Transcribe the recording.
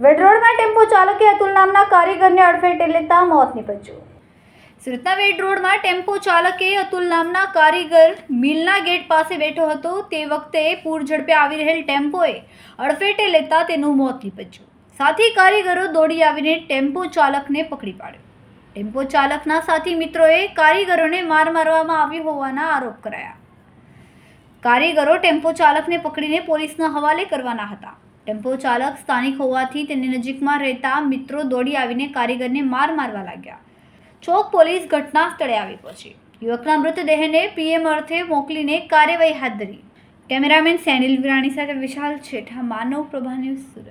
વેડરોડમાં tempo ચાલકે અતુલ નામના કારીગરને અડફેટે લેતા મોત નીપજ્યું. સુરતના વેડ રોડમાં ટેમ્પો ચાલકે અતુલ નામના કારીગર મિલના ગેટ પાસે બેઠો હતો. તે વખતે પૂર ઝડપે આવી રહેલ ટેમ્પોએ અડફેટે લેતા તેનું મોત નીપજ્યું. સાથી કારીગરો દોડી આવીને ટેમ્પો ચાલકને પકડી પાડ્યો. ટેમ્પો ચાલકના સાથી મિત્રોએ કારીગરોને માર મારવામાં આવ્યો હોવાના આરોપ કરાયા. કારીગરો ટેમ્પો ચાલકને પકડીને પોલીસના હવાલે કરવાના હતા. ટેમ્પો ચાલક સ્થાનિક હોવાથી તેની નજીકમાં રહેતા મિત્રો દોડી આવીને કારીગરને માર મારવા લાગ્યા. ચોક પોલીસ ઘટના સ્થળે આવી પહોંચી. યુવકના મૃતદેહને પીએમ અર્થે મોકલીને કાર્યવાહી હાથ ધરી. કેમેરામેન સેનિલ વિરાણી સાથે વિશાલ છેઠા, માનવ પ્રભા ન્યૂઝ સુરત.